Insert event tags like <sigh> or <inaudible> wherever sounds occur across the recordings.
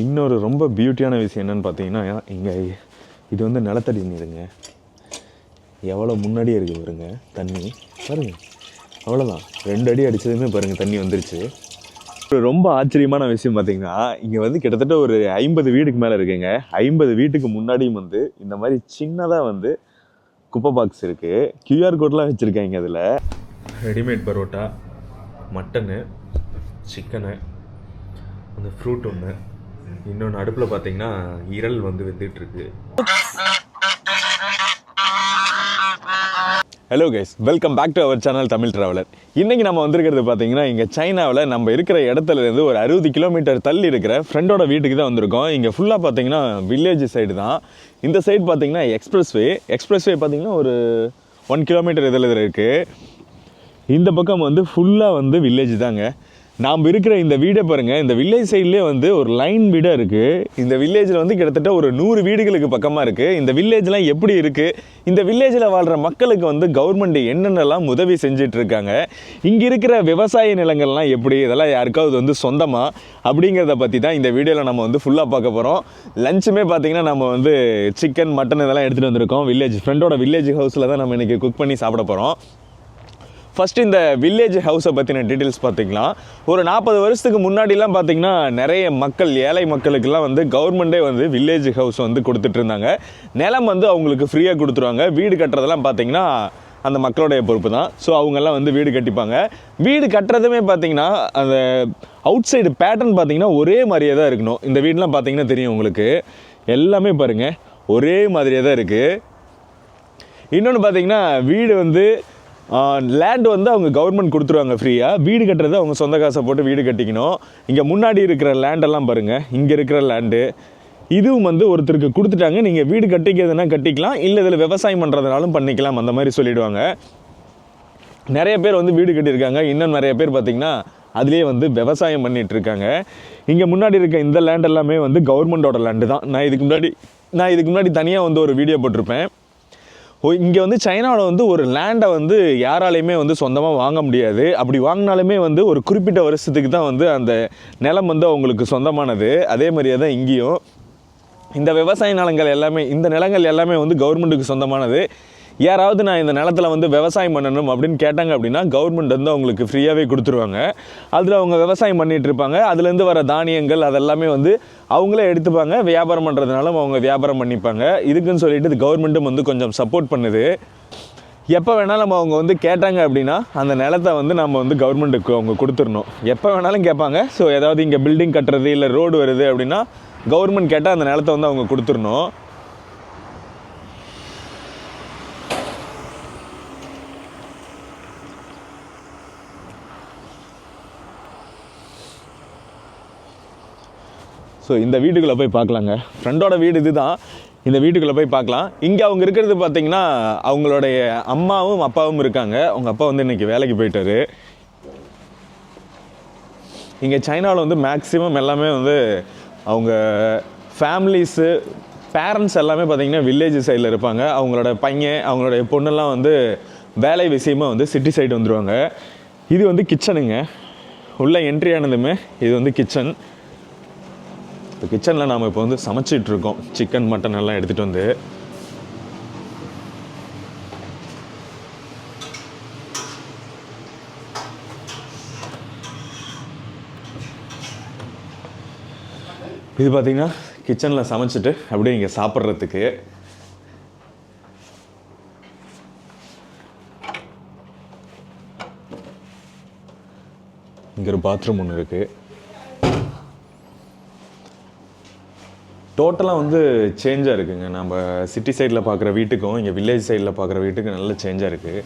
இன்னொரு ரொம்ப பியூட்டியான விஷயம் என்னென்னு பார்த்தீங்கன்னா இங்கே இது வந்து நிலத்தடி நீருங்க. எவ்வளோ முன்னாடியே இருக்குது பாருங்க தண்ணி. பாருங்கள் அவ்வளோதான் ரெண்டு அடி அடிச்சதுமே பாருங்கள் தண்ணி வந்துருச்சு. ஒரு ரொம்ப ஆச்சரியமான விஷயம் பார்த்தீங்கன்னா இங்கே வந்து கிட்டத்தட்ட ஒரு ஐம்பது வீடுக்கு மேலே இருக்குங்க. ஐம்பது வீட்டுக்கு முன்னாடியும் வந்து இந்த மாதிரி சின்னதாக வந்து குப்பை பாக்ஸ் இருக்குது கியூஆர் கோட்லாம் வச்சுருக்காங்க அதில். ரெடிமேட் பரோட்டா மட்டனு சிக்கனு அந்த ஃப்ரூட் ஒன்று இன்னொன்று அடுப்பில் பார்த்தீங்கன்னா இரல் வந்து வெந்துட்டுருக்கு hello guys welcome back to our channel Tamil traveller இன்றைக்கி நம்ம வந்திருக்கிறது பார்த்தீங்கன்னா இங்கே சைனாவில் நம்ம இருக்கிற இடத்துல இருந்து ஒரு அறுபது கிலோமீட்டர் தள்ளி இருக்கிற ஃப்ரெண்டோட வீட்டுக்கு தான் வந்திருக்கோம். இங்கே ஃபுல்லாக பார்த்தீங்கன்னா வில்லேஜ் சைடு தான். இந்த சைடு பார்த்தீங்கன்னா எக்ஸ்பிரஸ்வே எக்ஸ்பிரஸ்வே பார்த்தீங்கன்னா ஒரு ஒன் கிலோமீட்டர் இதில் இதில் இருக்குது இந்த பக்கம் வந்து ஃபுல்லாக வந்து வில்லேஜ் தாங்க. நாம் இருக்கிற இந்த வீடை பாருங்கள் இந்த வில்லேஜ் சைட்லேயே வந்து ஒரு லைன் வீடாக இருக்குது இந்த வில்லேஜில் வந்து கிட்டத்தட்ட ஒரு நூறு வீடுகளுக்கு பக்கமாக இருக்குது இந்த வில்லேஜ்லாம் எப்படி இருக்குது இந்த வில்லேஜில் வாழ்கிற மக்களுக்கு வந்து கவர்மெண்ட் என்னென்னலாம் உதவி செஞ்சுட்டு இருக்காங்க? இங்கே இருக்கிற விவசாய நிலங்கள்லாம் எப்படி? இதெல்லாம் யாருக்காவது வந்து சொந்தமாக அப்படிங்கிறத பற்றி தான் இந்த வீடியோவில் நம்ம வந்து ஃபுல்லாக பார்க்க போகிறோம் லஞ்சுமே பார்த்திங்கன்னா நம்ம வந்து சிக்கன் மட்டன் இதெல்லாம் எடுத்துகிட்டு வந்திருக்கோம். வில்லேஜ் ஃப்ரெண்டோட வில்லேஜ் ஹவுஸில் தான் நம்ம இன்றைக்கி குக் பண்ணி சாப்பிட போகிறோம் ஃபஸ்ட்டு இந்த வில்லேஜ் ஹவுஸை பற்றின டீட்டெயில்ஸ் பார்த்திங்கன்னா ஒரு நாற்பது வருஷத்துக்கு முன்னாடிலாம் பார்த்திங்கன்னா நிறைய மக்கள் ஏழை மக்களுக்கெல்லாம் வந்து கவர்மெண்ட்டே வந்து வில்லேஜ் ஹவுஸ் வந்து கொடுத்துட்டு இருந்தாங்க. நிலம் வந்து அவங்களுக்கு ஃப்ரீயாக கொடுத்துருவாங்க. வீடு கட்டுறதெல்லாம் பார்த்திங்கன்னா அந்த மக்களுடைய பொறுப்பு தான். ஸோ அவங்கெல்லாம் வந்து வீடு கட்டிப்பாங்க. வீடு கட்டுறதுமே பார்த்திங்கன்னா அந்த அவுட் சைடு பேட்டர்ன் பார்த்திங்கன்னா ஒரே மாதிரியே தான் இருக்கணும். இந்த வீடெலாம் பார்த்திங்கன்னா தெரியும் உங்களுக்கு. எல்லாமே பாருங்கள் ஒரே மாதிரியே தான் இருக்குது இன்னொன்று பார்த்தீங்கன்னா வீடு வந்து லேண்ட் வந்து அவங்க கவர்மெண்ட் கொடுத்துருவாங்க ஃப்ரீயாக வீடு கட்டுறது அவங்க சொந்த காசை போட்டு வீடு கட்டிக்கணும். இங்கே முன்னாடி இருக்கிற லேண்டெல்லாம் பாருங்கள் இங்கே இருக்கிற லேண்டு இதுவும் வந்து ஒருத்தருக்கு கொடுத்துட்டாங்க. நீங்கள் வீடு கட்டிக்கிறதுனா கட்டிக்கலாம். இல்லை இதில் விவசாயம் பண்ணுறதுனாலும் பண்ணிக்கலாம். அந்த மாதிரி சொல்லிடுவாங்க. நிறைய பேர் வந்து வீடு கட்டியிருக்காங்க. இன்னும் நிறைய பேர் பார்த்திங்கன்னா அதுலேயே வந்து விவசாயம் பண்ணிகிட்ருக்காங்க இங்கே முன்னாடி இருக்க இந்த லேண்ட் எல்லாமே வந்து கவர்மெண்ட்டோட லேண்டு தான். நான் இதுக்கு முன்னாடி நான் இதுக்கு முன்னாடி தனியாக வந்து ஒரு வீடியோ போட்டிருப்பேன். இங்கே வந்து சைனாவில் வந்து ஒரு லேண்டை வந்து யாராலையுமே வந்து சொந்தமாக வாங்க முடியாது. அப்படி வாங்கினாலுமே வந்து ஒரு குறிப்பிட்ட வருஷத்துக்கு தான் வந்து அந்த நிலம் வந்து அவங்களுக்கு சொந்தமானது. அதே மாதிரியே தான் இங்கேயும். இந்த விவசாய நிலங்கள் எல்லாமே இந்த நிலங்கள் எல்லாமே வந்து கவர்மெண்ட்டுக்கு சொந்தமானது. யாராவது நான் இந்த நிலத்தில் வந்து விவசாயம் பண்ணணும் அப்படின்னு கேட்டாங்க அப்படின்னா கவர்மெண்ட் வந்து அவங்களுக்கு ஃப்ரீயாகவே கொடுத்துருவாங்க. அதில் அவங்க விவசாயம் பண்ணிட்டு இருப்பாங்க. அதுலேருந்து வர தானியங்கள் அதெல்லாமே வந்து அவங்களே எடுத்துப்பாங்க. வியாபாரம் பண்ணுறதுனாலும் அவங்க வியாபாரம் பண்ணிப்பாங்க. இதுக்குன்னு சொல்லிட்டு இது கவர்மெண்ட்டும் வந்து கொஞ்சம் சப்போர்ட் பண்ணுது. எப்போ வேணாலும் நம்ம அவங்க வந்து கேட்டாங்க அப்படின்னா அந்த நிலத்தை வந்து நம்ம வந்து கவர்மெண்ட்டுக்கு அவங்க கொடுத்துடணும். எப்போ வேணாலும் கேட்பாங்க. ஸோ ஏதாவது இங்கே பில்டிங் கட்டுறது இல்லை ரோடு வருது அப்படின்னா கவர்மெண்ட் கேட்டால் அந்த நிலத்தை வந்து அவங்க கொடுத்துடணும். ஸோ இந்த வீட்டுக்குள்ளே போய் பார்க்கலாங்க. ஃப்ரெண்டோட வீடு இதுதான். இந்த வீட்டுக்குள்ளே போய் பார்க்கலாம். இங்கே அவங்க இருக்கிறது பார்த்தீங்கன்னா அவங்களுடைய அம்மாவும் அப்பாவும் இருக்காங்க. அவங்க அப்பா வந்து இன்றைக்கி வேலைக்கு போயிட்டாரு. இங்கே சைனாவில் வந்து மேக்ஸிமம் எல்லாமே வந்து அவங்க ஃபேமிலிஸு பேரண்ட்ஸ் எல்லாமே பார்த்தீங்கன்னா வில்லேஜ் சைடில் இருப்பாங்க. அவங்களோட பையன் அவங்களுடைய பொண்ணெல்லாம் வந்து வேலை விஷயமா வந்து சிட்டி சைடு வந்துடுவாங்க இது வந்து கிச்சனுங்க உள்ளே என்ட்ரி ஆனதுமே இது வந்து கிச்சன் இப்போ கிச்சனில் நாம் இப்போ வந்து சமைச்சிட்டு இருக்கோம் சிக்கன் மட்டன் எல்லாம் எடுத்துகிட்டு வந்து. இது பார்த்திங்கன்னா கிச்சனில் சமைச்சிட்டு அப்படியே இங்கே சாப்பிட்றதுக்கு. இங்கே ஒரு பாத்ரூம் ஒன்று இருக்குது டோட்டலாக வந்து சேஞ்சாக இருக்குங்க. நம்ம சிட்டி சைடில் பார்க்குற வீட்டுக்கும் இங்கே வில்லேஜ் சைடில் பார்க்குற வீட்டுக்கும் நல்ல சேஞ்சாக இருக்குது.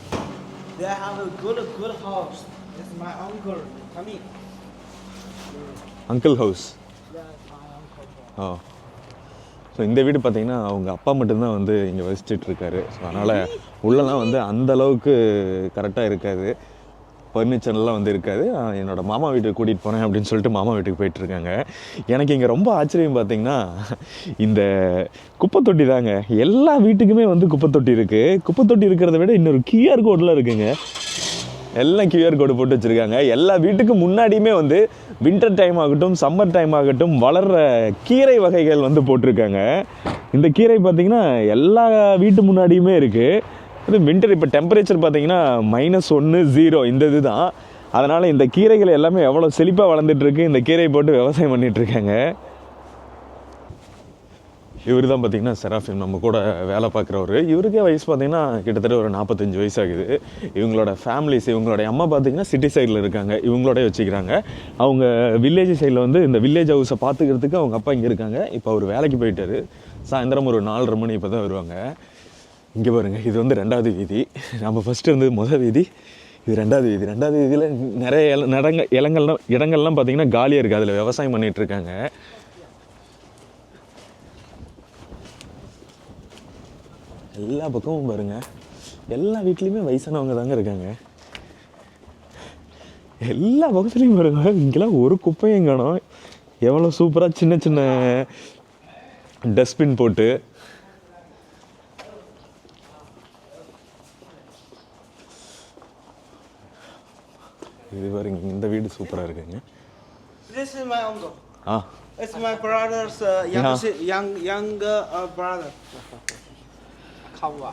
Uncle house. ஆ ஸோ இந்த வீடு பார்த்தீங்கன்னா அவங்க அப்பா மட்டும்தான் வந்து இங்கே வசிச்சுட்டு இருக்காரு. ஸோ அதனால் உள்ளலாம் வந்து அந்த அளவுக்கு கரெக்டாக இருக்காது. பர்னிச்சர்லாம் வந்து இருக்காது என்னோடய மாமா வீட்டுக்கு கூட்டிகிட்டு போனேன் அப்படின்னு சொல்லிட்டு மாமா வீட்டுக்கு போயிட்டுருக்காங்க. எனக்கு இங்கே ரொம்ப ஆச்சரியம் பார்த்திங்கன்னா இந்த குப்பை தொட்டி தாங்க. எல்லா வீட்டுக்குமே வந்து குப்பை தொட்டி இருக்குது குப்பை தொட்டி இருக்கிறத விட இன்னொரு கியூஆர் கோட்லாம் இருக்குங்க. எல்லாம் கியூஆர் கோடு போட்டு வச்சுருக்காங்க. எல்லா வீட்டுக்கு முன்னாடியுமே வந்து வின்டர் டைம் ஆகட்டும் சம்மர் டைம் ஆகட்டும் வளர்கிற கீரை வகைகள் வந்து போட்டிருக்காங்க. இந்த கீரை பார்த்திங்கன்னா எல்லா வீட்டு முன்னாடியுமே இருக்குது இது வின்டர் இப்போ டெம்பரேச்சர் பார்த்தீங்கன்னா மைனஸ் ஒன்று ஜீரோ இந்த இது தான் அதனால் இந்த கீரைகள் எல்லாமே எவ்வளோ செழிப்பாக வளர்ந்துட்டுருக்கு இந்த கீரையை போட்டு விவசாயம் பண்ணிகிட்ருக்காங்க இவர் தான் பார்த்தீங்கன்னா செராஃபிம் நம்ம கூட வேலை பார்க்குறவர். இவருக்கே வயசு பார்த்தீங்கன்னா கிட்டத்தட்ட ஒரு நாற்பத்தஞ்சு வயசு ஆகுது இவங்களோட ஃபேமிலிஸ் இவங்களோட அம்மா பார்த்தீங்கன்னா சிட்டி சைடில் இருக்காங்க. இவங்களோட வச்சுக்கிறாங்க. அவங்க வில்லேஜ் சைடில் வந்து இந்த வில்லேஜ் ஹவுஸை பார்த்துக்கிறதுக்கு அவங்க அப்பா இங்கே இருக்காங்க. இப்போ அவர் வேலைக்கு போயிட்டார். சாயந்தரம் ஒரு நாலரை மணி இப்போ தான் வருவாங்க. இங்கே பாருங்கள் இது வந்து ரெண்டாவது வீதி. நம்ம ஃபஸ்ட்டு இருந்தது முதல் வீதி இது ரெண்டாவது வீதி. ரெண்டாவது வீதியில் நிறைய இல நடங்க இடங்கள்லாம் இடங்கள்லாம் பார்த்திங்கன்னா காலியாக இருக்குது அதில் விவசாயம் பண்ணிகிட்ருக்காங்க இருக்காங்க. எல்லா பக்கமும் பாருங்க. எல்லா வீட்லேயுமே வயசானவங்க தாங்க இருக்காங்க. எல்லா பக்கத்துலேயும் பாருங்க இங்கெல்லாம் ஒரு குப்பையும் காணும். எவ்வளோ சூப்பராக சின்ன சின்ன டஸ்ட்பின் போட்டு இது பாருங்க இந்த வீடு சூப்பராக இருக்குங்க This is my uncle. Ah It's my brother's uh, young, Yeah. si- young younger uh, brother. Kawa.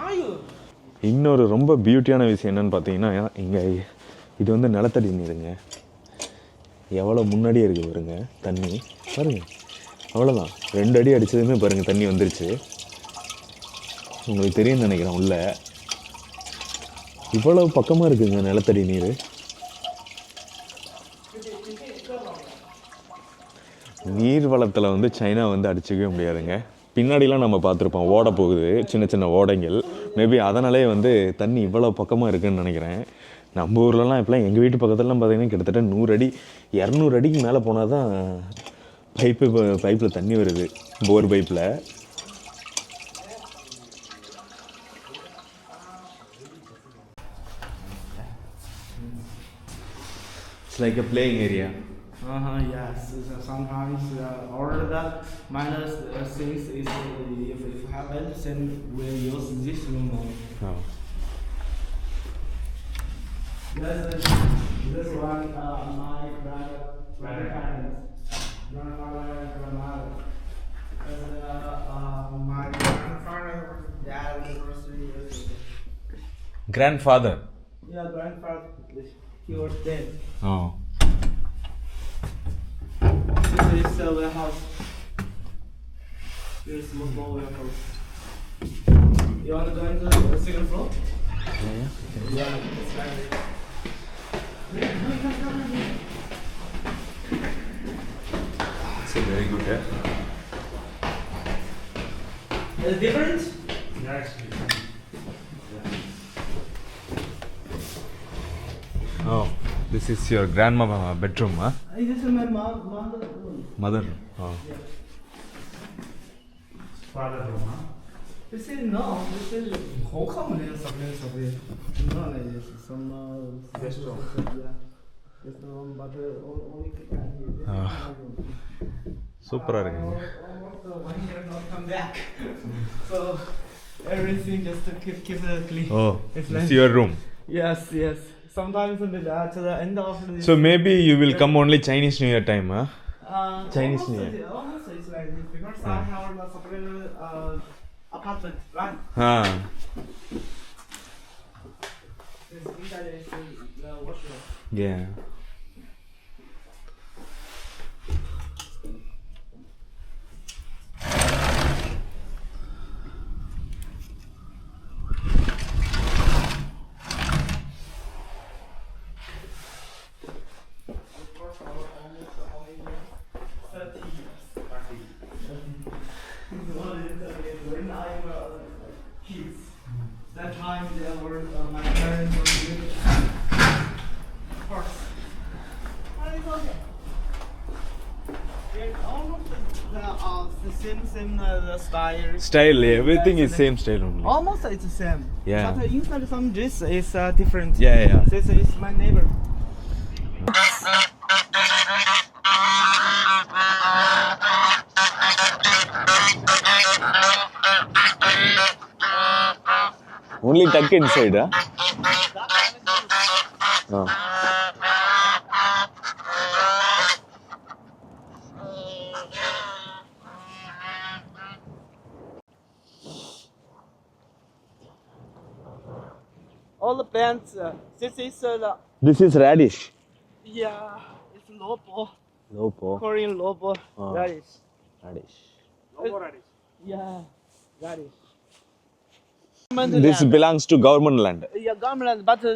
Are you? இன்னொரு ரொம்ப பியூட்டியான விஷயம் என்னன்னு பார்த்தீங்கன்னா இங்கே இது வந்து நிலத்தடி நீருங்க எவ்வளோ முன்னாடியே இருக்குது பாருங்க தண்ணி பாருங்க அவ்வளோதான் ரெண்டு அடி அடிச்சதுமே பாருங்க தண்ணி வந்துருச்சு உங்களுக்கு தெரியும்னு நினைக்கிறேன் உள்ள இவ்வளவு பக்கமாக இருக்குங்க நிலத்தடி நீர். நீர் வளத்தில் வந்து சைனா வந்து அடிச்சிக்கவே முடியாதுங்க. பின்னாடிலாம் நம்ம பார்த்துருப்போம் ஓட போகுது சின்ன சின்ன ஓடைகள். மேபி அதனாலே வந்து தண்ணி இவ்வளோ பக்கமாக இருக்குன்னு நினைக்கிறேன். நம்ம ஊர்லலாம் இப்போலாம் எங்கள் வீட்டு பக்கத்துலலாம் பார்த்திங்கன்னா கிட்டத்தட்ட நூறு அடி இரநூறு அடிக்கு மேலே போனால் தான் பைப்பு பைப்பில் தண்ணி வருது போர் பைப்பில் It's like a playing area. Uh-huh, uh huh. Yes. Sometimes uh, all the uh, six uh, things is uh, if it happens, then we use this room. Uh. Oh. This is uh, this one. Uh, my brother, grandmother, uh, uh, my grandfather, dad, was. Grandfather. Yeah, grandfather you're dead. Oh. There is a warehouse. There is a small warehouse. You want to go into the second floor? Yeah, yeah. Yeah, it's right. It's very good, yeah. Is it different? Yes. This is your grandma bedroom, huh? This is my mom, mother room. Mother room. Oh. Yeah. Father room, huh? This is no, this is how come there is something something. No, there is some uh, restaurant. Yeah, restaurant, but uh, only Super. Uh, almost uh, one year not come back. <laughs> so everything just to keep keep it clean. Oh, it's this nice. is your room. Yes, yes. Sometimes in the, uh, to the end of the so maybe you will come only chinese new year time huh? uh, Chinese New Year. Almost it's like this because. I have a separate uh, apartment, right? This inside is the washroom. yeah Of course, our almost only 30 years. What is it? When I was kids, that time there were uh, my parents were with Of course. What is okay? Yeah, almost the, uh, the same same uh, the style. everything is same style only Almost it's the same. Yeah. But uh, inside some this is uh, different. Yeah, yeah. This is my neighbor. only tuck inside huh? That ah All the plants. Uh, this is uh, This is radish. yeah, it's lobo, Lobo. Korean lobo ah. radish. Radish. Lobo radish. Yeah, radish. This belongs to government land. Yeah, government, but the,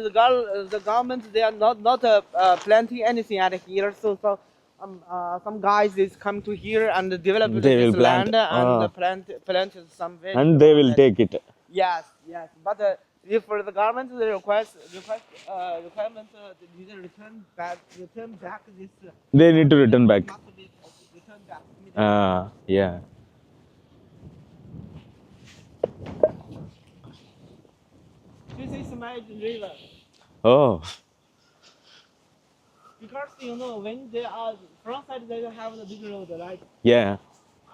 the government they are not not uh, uh, planting anything at here. So so um, uh, some guys is come to here and develop They this plant, land and ah. plant plant some. And they will take it. Yes, yes, but uh, if for the government the request request uh, requirement uh, they need to return back return back this. Uh, they need to return back. Ah, yeah. This is my river. Oh. Because you know when they are front side they have the big road right. Yeah.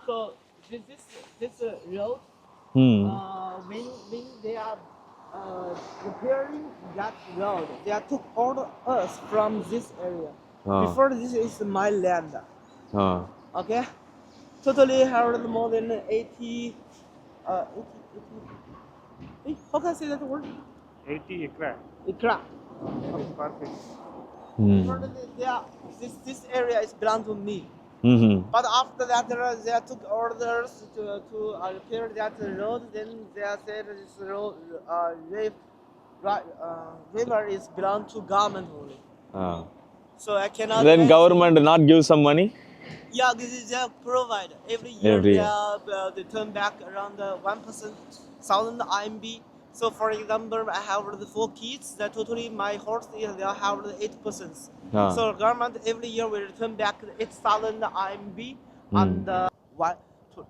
So this this, this uh, road. Hmm. Uh, when when they are uh, repairing that road they took all the earth from this area. Before this is my land. Ah Okay. Totally have more than 80 uh 80, 80 Eh, how can I say that word? 80 acre. Ikra. Perfect. ம் Before they, they are, this this area is belong to me. Mm-hmm. But after that, they took orders to, to uh, repair that road. Then they said this road, uh, river, uh, is belong to government only. Ah. So I cannot. Then government not give some money. Yeah, this is they provide every year. Every year. They, uh, they turn back around one percent thousand IMB. So for example, I have the four kids. That totally my horse is they have the eight persons. So government every year will return back eight thousand RMB mm. and uh, one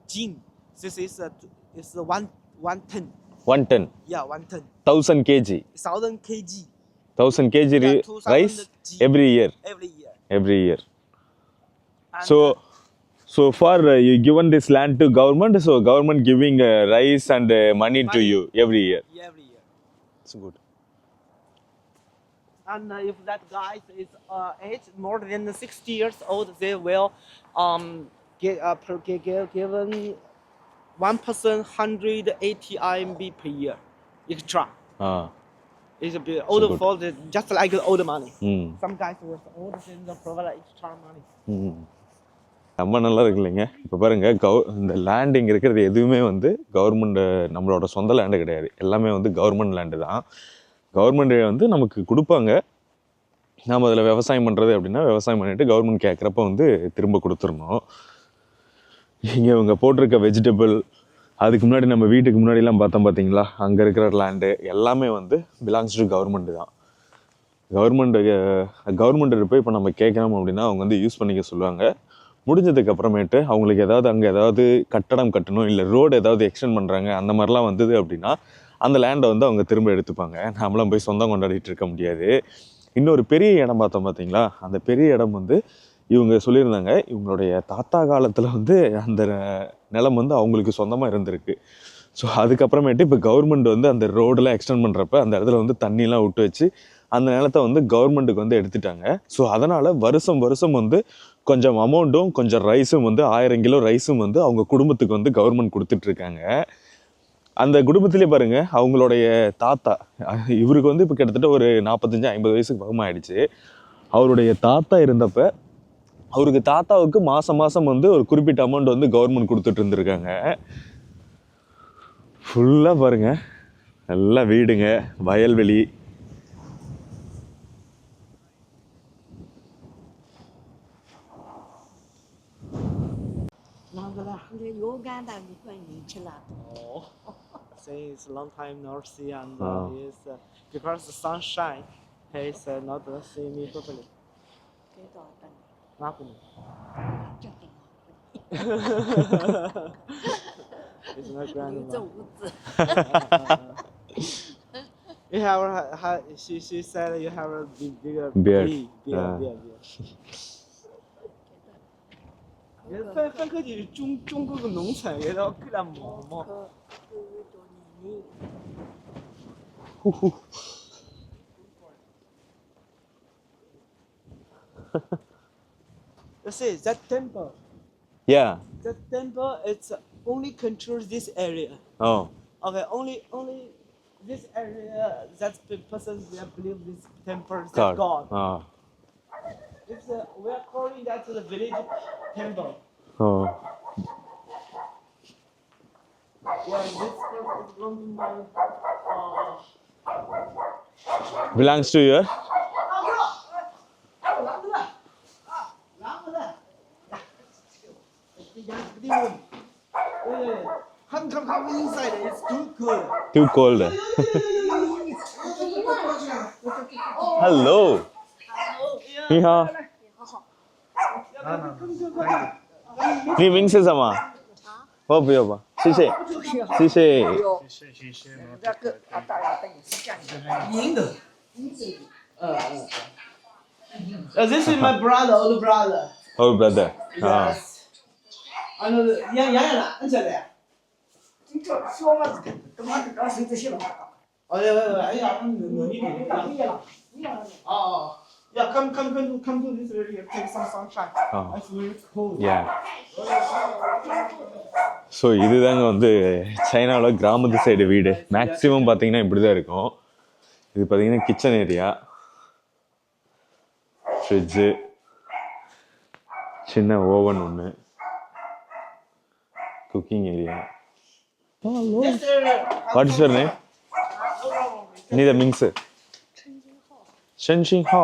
gin. This is uh, is one one ton. One ton. Yeah, one ton. Thousand kg. Thousand kg. Thousand kg yeah, rice every year. Every year. Every year. And so so far uh, you given this land to government, so government giving uh, rice and uh, money to you every year. yeah, every year. It's good. And uh, if that guy is uh, age more than 60 years old, they will um, get, uh, per, get, get given one person 180 IMB per year extra. Ah, It's a bit older good. for the, just like the older money. mm, Some guys was older than the provide extra money. mm. ரொம்ப நல்லா இருக்கு இல்லைங்க. இப்போ பாருங்கள் கவு இந்த land இங்கே இருக்கிறது எதுவுமே வந்து கவர்மெண்ட்டு நம்மளோட சொந்த லேண்டு கிடையாது. எல்லாமே வந்து கவர்மெண்ட் லேண்டு தான். கவர்மெண்ட் வந்து நமக்கு கொடுப்பாங்க. நாம் அதில் விவசாயம் பண்ணுறது அப்படின்னா விவசாயம் பண்ணிவிட்டு கவர்மெண்ட் கேட்குறப்ப வந்து திரும்ப கொடுத்துடணும். இங்கே இவங்க போட்டிருக்க வெஜிடபிள் அதுக்கு முன்னாடி நம்ம வீட்டுக்கு முன்னாடிலாம் பார்த்தோம் பார்த்தீங்களா? அங்கே இருக்கிற லேண்டு எல்லாமே வந்து பிலாங்ஸ் டு கவர்மெண்ட்டு தான். கவர்மெண்ட்டு கவர்மெண்ட்டு போய் இப்போ நம்ம கேட்குறோம் அப்படின்னா அவங்க வந்து யூஸ் பண்ணிக்க சொல்லுவாங்க. முடிஞ்சதுக்கு அப்புறமேட்டு அவங்களுக்கு ஏதாவது அங்கே ஏதாவது கட்டடம் கட்டணும் இல்லை ரோடு ஏதாவது எக்ஸ்டெண்ட் பண்ணுறாங்க அந்த மாதிரிலாம் வந்தது அப்படின்னா அந்த லேண்டை வந்து அவங்க திரும்ப எடுத்துப்பாங்க. நாமளாம் போய் சொந்தம் கொண்டாடிட்டு இருக்க முடியாது. இன்னொரு பெரிய இடம் பார்த்தோம் பார்த்தீங்களா? அந்த பெரிய இடம் வந்து இவங்க சொல்லியிருந்தாங்க இவங்களுடைய தாத்தா காலத்தில் வந்து அந்த நிலம் வந்து அவங்களுக்கு சொந்தமாக இருந்திருக்கு. ஸோ அதுக்கப்புறமேட்டு இப்போ கவர்மெண்ட் வந்து அந்த ரோடெல்லாம் எக்ஸ்டெண்ட் பண்ணுறப்ப அந்த இடத்துல வந்து தண்ணிலாம் விட்டு வச்சு அந்த நிலத்தை வந்து கவர்மெண்ட்டுக்கு வந்து எடுத்துட்டாங்க. ஸோ அதனால் வருஷம் வருஷம் வந்து கொஞ்சம் அமௌண்ட்டும் கொஞ்சம் ரைஸும் வந்து ஆயிரம் கிலோ ரைஸும் வந்து அவங்க குடும்பத்துக்கு வந்து கவர்மெண்ட் கொடுத்துட்ருக்காங்க. அந்த குடும்பத்திலே பாருங்கள் அவங்களுடைய தாத்தா இவருக்கு வந்து இப்போ கிட்டத்தட்ட ஒரு நாற்பத்தஞ்சு ஐம்பது வயசுக்கு பக்கமாக ஆயிடுச்சு அவருடைய தாத்தா இருந்தப்போ அவருக்கு தாத்தாவுக்கு மாதம் மாதம் வந்து ஒரு குறிப்பிட்ட அமௌண்ட் வந்து கவர்மெண்ட் கொடுத்துட்டு இருந்திருக்காங்க ஃபுல்லாக பாருங்க நல்லா வீடுங்க வயல்வெளி Uganda before in Oh, it's a long time no see and oh. it's, uh, because the sunshine, he's uh, not see me properly. Nothing. <laughs> it's not grandma. <laughs> you have, uh, have she, she said you have a big, bigger beard. beard, beard, ah. beard. <laughs> 翻翻科技是中中国个农村，也要给他忙嘛。呼呼。Let's that temple. Yeah. That temple it's only controls this area. Oh. Okay, only only this area that persons they believe this temple is God. God. Oh. It's a, we are calling that the village temple. Oh. This is uh, Belongs to you. Come, come, come inside. It's too cold. Too cold. Hello. 你好你名吃什么我不要吧谢谢谢谢 this is my brotheroh brotheroh brother Yeah, come, come, come, to, come to this area. Take some sunshine. Oh. It's very cold. Yeah so இதுதாங்க வந்து சைனாவில் கிராமத்து side வீடு. Maximum பார்த்தீங்கன்னா இப்படி தான் இருக்கும். இது பார்த்தீங்கன்னா கிச்சன் ஏரியா ஃப்ரிட்ஜு சின்ன ஓவன் ஒன்று cooking area. What is your name நீ த மிங்ஸ் சென்ஷிங் ஹா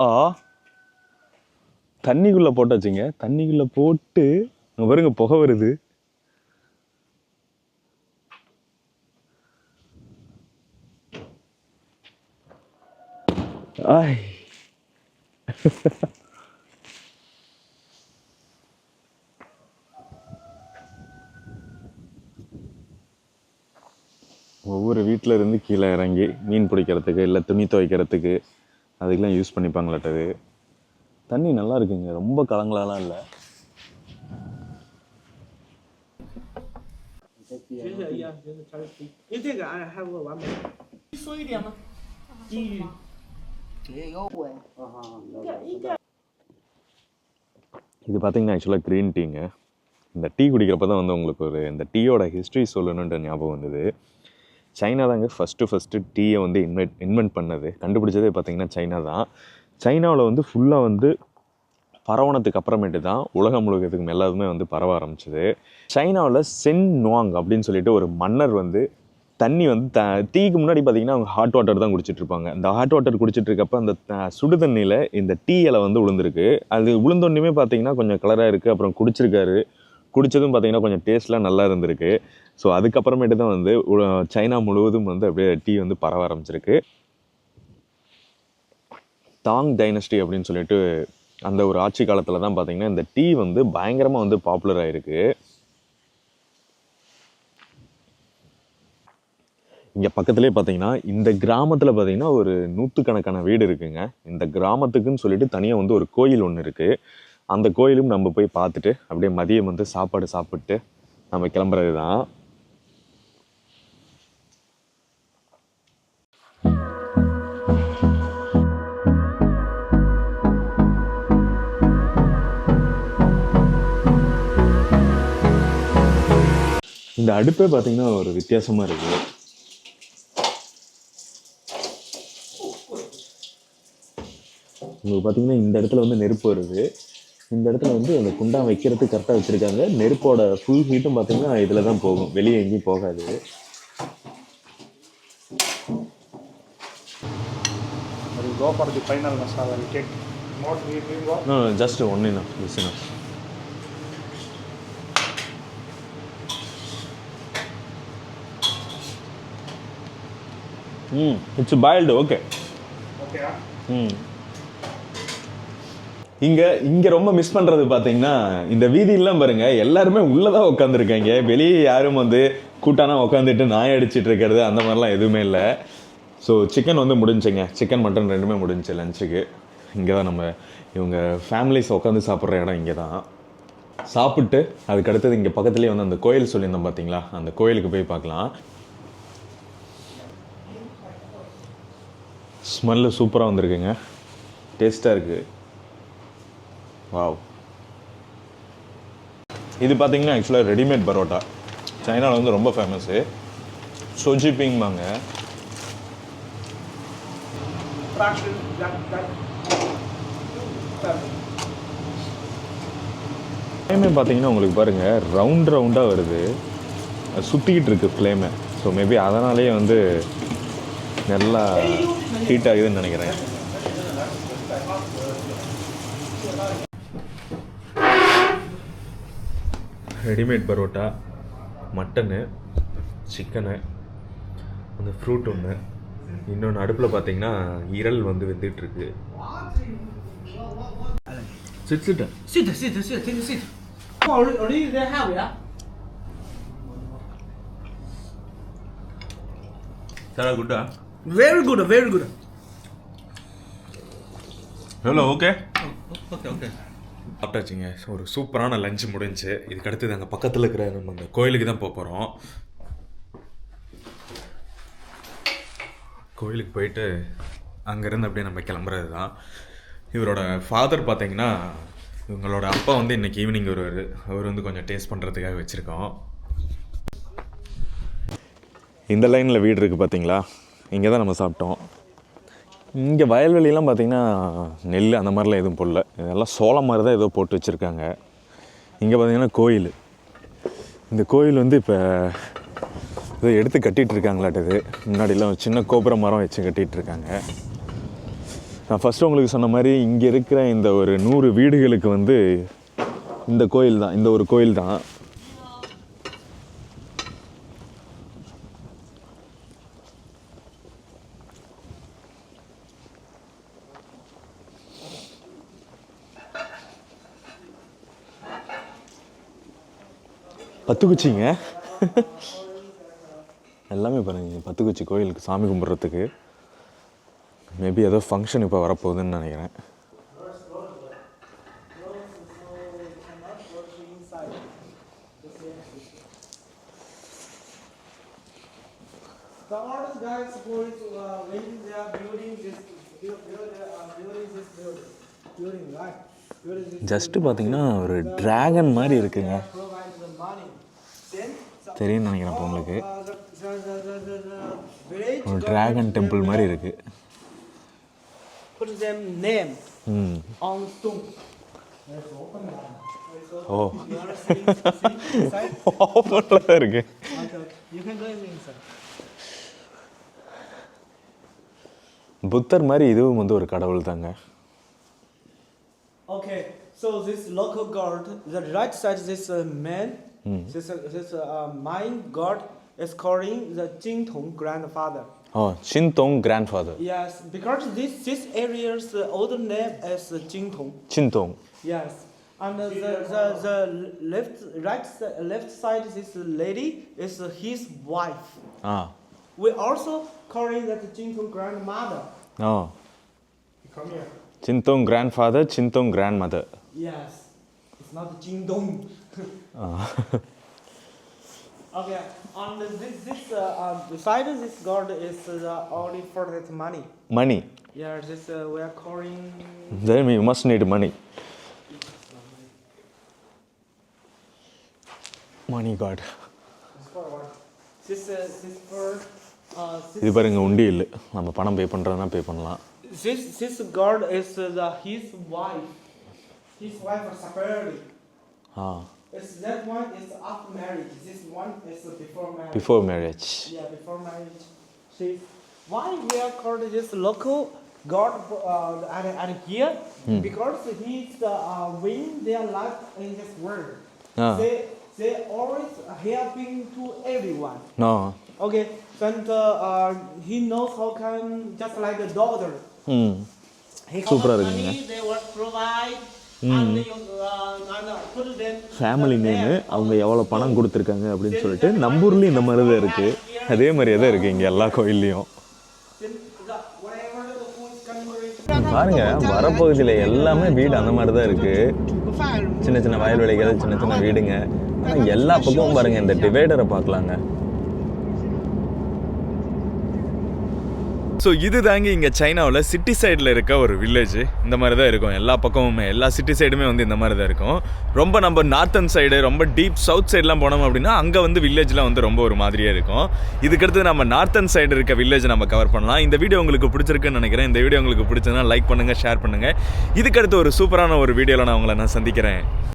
ஆ தண்ணிக்குள்ள போட்டாச்சுங்க. தண்ணிக்குள்ளே போட்டு அங்கே பாருங்க புகை வருது. ஆய். ஒவ்வொரு வீட்டில் இருந்து கீழே இறங்கி மீன் பிடிக்கிறதுக்கு இல்லை துணி துவைக்கிறதுக்கு அதுக்கெலாம் யூஸ் பண்ணிப்பாங்களாட்டது. தண்ணி நல்லா இருக்குங்க ரொம்ப கலங்களாலாம் இல்லை. இது பார்த்தீங்கன்னா ஆக்சுவலாக க்ரீன் டீங்க இந்த டீ குடிக்கிறப்ப தான் வந்து உங்களுக்கு ஒரு இந்த டீயோட ஹிஸ்ட்ரி சொல்லணுன்ற ஞாபகம் வந்தது. சைனா தாங்க ஃபஸ்ட்டு ஃபஸ்ட்டு டீயை வந்து இன்வெட் இன்வென்ட் பண்ணது. கண்டுபிடிச்சதே பார்த்தீங்கன்னா சைனா தான். சைனாவில் வந்து ஃபுல்லாக வந்து பரவனத்துக்கு அப்புறமேட்டு தான் உலகம் முழுக்கத்துக்கு எல்லாருமே வந்து பரவ ஆரம்பிச்சது. சைனாவில் சென் நுவாங் அப்படின்னு சொல்லிட்டு ஒரு மன்னர் வந்து தண்ணி வந்து த டீக்கு முன்னாடி பார்த்தீங்கன்னா அவங்க ஹாட் வாட்டர் தான் குடிச்சிட்ருப்பாங்க அந்த ஹாட் வாட்டர் குடிச்சிட்டுருக்கப்போ அந்த த- சுடு தண்ணியில் இந்த டீ இலை வந்து விழுந்திருக்கு அது விழுந்தோன்னுமே பார்த்தீங்கன்னா கொஞ்சம் கலராக இருக்குது அப்புறம் குடிச்சிருக்காரு. குடிச்சதும் பார்த்தீங்கன்னா கொஞ்சம் டேஸ்ட்லாம் நல்லா இருந்திருக்கு. ஸோ அதுக்கப்புறமேட்டு தான் வந்து சைனா முழுவதும் வந்து அப்படியே டீ வந்து பரவ ஆரம்பிச்சிருக்கு. தாங் டைனஸ்டி அப்படின்னு சொல்லிட்டு அந்த ஒரு ஆட்சி காலத்தில் தான் பார்த்தீங்கன்னா இந்த டீ வந்து பயங்கரமாக வந்து பாப்புலர் ஆகிருக்கு இங்கே பக்கத்துலேயே பார்த்தீங்கன்னா இந்த கிராமத்தில் பார்த்தீங்கன்னா ஒரு நூற்றுக்கணக்கான வீடு இருக்குங்க. இந்த கிராமத்துக்குன்னு சொல்லிட்டு தனியாக வந்து ஒரு கோயில் ஒன்று இருக்குது அந்த கோயிலும் நம்ம போய் பார்த்துட்டு அப்படியே மதியம் வந்து சாப்பாடு சாப்பிட்டு நம்ம கிளம்புறது தான் இந்த அடுப்பே பார்த்தீங்கன்னா ஒரு வித்தியாசமாக இருக்குது உங்களுக்கு பார்த்தீங்கன்னா இந்த இடத்துல வந்து நெருப்பு வருது. இந்த இடத்துல வந்து அந்த குண்டான் வைக்கிறதுக்கு கரெக்டாக வச்சுருக்காங்க. நெருப்போட ஃபுல் ஹீட்டும் பார்த்தீங்கன்னா இதில் தான் போகும். வெளியே எங்கேயும் போகாது But you go for the final masala, you take more we we go. Just one enough is enough hmm it's boiled okay Okay, huh? Hmm இங்கே இங்கே ரொம்ப மிஸ் பண்ணுறது பார்த்தீங்கன்னா இந்த வீதியெல்லாம் பாருங்கள் எல்லாருமே உள்ளே தான் உட்காந்துருக்காங்க வெளியே யாரும் வந்து கூட்டானா உட்காந்துட்டு நாய் அடிச்சிட்டு இருக்கிறது அந்த மாதிரிலாம் எதுவுமே இல்லை. ஸோ சிக்கன் வந்து முடிஞ்சுங்க. சிக்கன் மட்டன் ரெண்டுமே முடிஞ்சு லஞ்சுக்கு இங்கே தான் நம்ம இவங்க ஃபேமிலிஸ் உட்காந்து சாப்பிட்ற இடம் இங்கே தான் சாப்பிட்டு அதுக்கு அடுத்தது இங்கே பக்கத்துலேயே வந்து அந்த கோயில் சொல்லியிருந்தோம் பார்த்தீங்களா அந்த கோயிலுக்கு போய் பார்க்கலாம். ஸ்மெல்லு சூப்பராக வந்திருக்குங்க. டேஸ்ட்டாக இருக்குது வாவ் இது பார்த்தீங்கன்னா ஆக்சுவலாக ரெடிமேட் பரோட்டா. சைனாவில் வந்து ரொம்ப ஃபேமஸ்ஸு that. that. ஃப்ளேமே பார்த்தீங்கன்னா உங்களுக்கு பாருங்கள் ரவுண்ட் ரவுண்டாக வருது. சுற்றிக்கிட்டு இருக்கு ஃப்ளேமை ஸோ மேபி அதனாலேயே வந்து நல்லா ஹீட் ஆகுதுன்னு நினைக்கிறேன். ரெடிமேட் பரோட்டா மட்டனு சிக்கனு அந்த ஃப்ரூட் ஒன்று இன்னொன்று அடுப்பில் பார்த்தீங்கன்னா இறல் வந்து வெந்துட்டுருக்கு Sit, sit, sit, take a seat. Have. எவ்வளோ ஓகே Okay, okay. சாப்பிட்டாச்சுங்க. ஒரு சூப்பரான லஞ்ச் முடிஞ்சு. இதுக்கு அடுத்தது அங்கே பக்கத்தில் இருக்கிற நம்ம அந்த கோயிலுக்கு தான் போக போகிறோம் கோயிலுக்கு போயிட்டு அங்கேருந்து அப்படியே நம்ம கிளம்புறது தான். இவரோட ஃபாதர் பார்த்தீங்கன்னா இவங்களோட அப்பா வந்து இன்னைக்கு ஈவினிங் வருவார். அவர் வந்து கொஞ்சம் டேஸ்ட் பண்ணுறதுக்காக வச்சுருக்கோம். இந்த லைனில் வீடு இருக்குது பார்த்தீங்களா இங்கே தான் நம்ம சாப்பிட்டோம். இங்கே வயல்வெளிலாம் பார்த்திங்கன்னா நெல் அந்த மாதிரிலாம் எதுவும் போடல. இதெல்லாம் சோளம் மாதிரி தான் ஏதோ போட்டு வச்சுருக்காங்க. இங்கே பார்த்தீங்கன்னா கோயில். இந்த கோயில் வந்து இப்போ இதை எடுத்து கட்டிகிட்டு இருக்காங்களாட்டது முன்னாடிலாம் ஒரு சின்ன கோபுர மரம் வச்சு கட்டிகிட்டு இருக்காங்க நான் ஃபஸ்ட்டு உங்களுக்கு சொன்ன மாதிரி இங்கே இருக்கிற இந்த ஒரு நூறு வீடுகளுக்கு வந்து இந்த கோயில் தான் இந்த ஒரு கோயில் தான். பத்துக்குச்சிங்க எல்லாமே பாருங்க பத்துக்குச்சி கோயிலுக்கு சாமி கும்பிட்றதுக்கு மேபி ஏதோ ஃபங்க்ஷன் இப்போ வரப்போகுதுன்னு நினைக்கிறேன் uh, uh. ஜஸ்ட்டு பார்த்தீங்கன்னா ஒரு டிராகன் மாதிரி இருக்குங்க தெரியும்னு நினைக்கிறேன் இப்போ உங்களுக்கு uh. ஒரு டிராகன் டெம்பிள் மாதிரி இருக்குது. ஓ? ஓப்பனில் தான் inside. புத்தர் மாதிரி இதுவும் வந்து ஒரு கடவுள் தாங்க Okay, so this local god, the right side, this uh, Hmm. This, is- this uh, god is calling the Jingtong grandfather. Oh, Qintong grandfather. Yes, because this this area's uh, old name is uh, Jingtong. Qintong. Yes. And uh, the, the, the left right si- left side this lady is his wife. Ah. We also calling that Jingtong grandmother. Oh. Come here. Qintong grandfather, Qintong grandmother. Yes. It's not Jingdong. <laughs> okay, on the, this this uh, uh, beside this god is uh, only for that money. Money Yeah, this uh, we are calling. Then you must need money money God This for what? This uh, this for. Uh, இது this, பாருங்க உண்டி இல்லை நம்ம பணம் பே பண்ணுறதுனா பே பண்ணலாம் this this god is uh, the, his wife. His wife is separated. it's that one is after marriage. This one is before marriage. Before marriage. Yeah, before marriage. See, why we are called this local God uh, and, and here? Mm. Because he's uh, win their life in this world. Ah. They, they always helping to everyone. No. Okay, and uh, uh, he knows how can just like a daughter. Hmm. He Super money, they will provide, mm. and they, uh, family name அவங்க எவ்வளோ பணம் கொடுத்துருக்காங்க அப்படின்னு சொல்லிட்டு நம்ம ஊர்லேயும் இந்த மாதிரி தான் இருக்குது அதே மாதிரியே தான் இருக்குது இங்கே எல்லா கோயில்லையும். பாருங்க வரப்பகுதியில் எல்லாமே வீடு அந்த மாதிரி தான் இருக்குது சின்ன சின்ன வயல்வெளிகள் சின்ன சின்ன வீடுங்க. ஆனால் எல்லா பக்கமும் பாருங்க இந்த டிவைடரை பார்க்கலாங்க. ஸோ இது தாங்க இங்கே சைனாவில் சிட்டி சைடில் இருக்க ஒரு வில்லேஜ் இந்த மாதிரி தான் இருக்கும். எல்லா பக்கமுமே எல்லா சிட்டி சைடுமே வந்து இந்த மாதிரி தான் இருக்கும். ரொம்ப நம்ம நார்த்தன் சைடு ரொம்ப டீப் சவுத் சைட்லாம் போனோம் அப்படின்னா அங்கே வந்து வில்லேஜ்லாம் வந்து ரொம்ப ஒரு மாதிரியாக இருக்கும். இதுக்கடுத்து நம்ம நார்த்தன் சைடு இருக்க வில்லேஜ் நம்ம கவர் பண்ணலாம். இந்த வீடியோ உங்களுக்கு பிடிச்சிருக்குன்னு நினைக்கிறேன். இந்த வீடியோ உங்களுக்கு பிடிச்சதுன்னா லைக் பண்ணுங்கள் ஷேர் பண்ணுங்கள் இதுக்கடுத்து ஒரு சூப்பரான ஒரு வீடியோவில் நான் உங்களை நான் சந்திக்கிறேன்.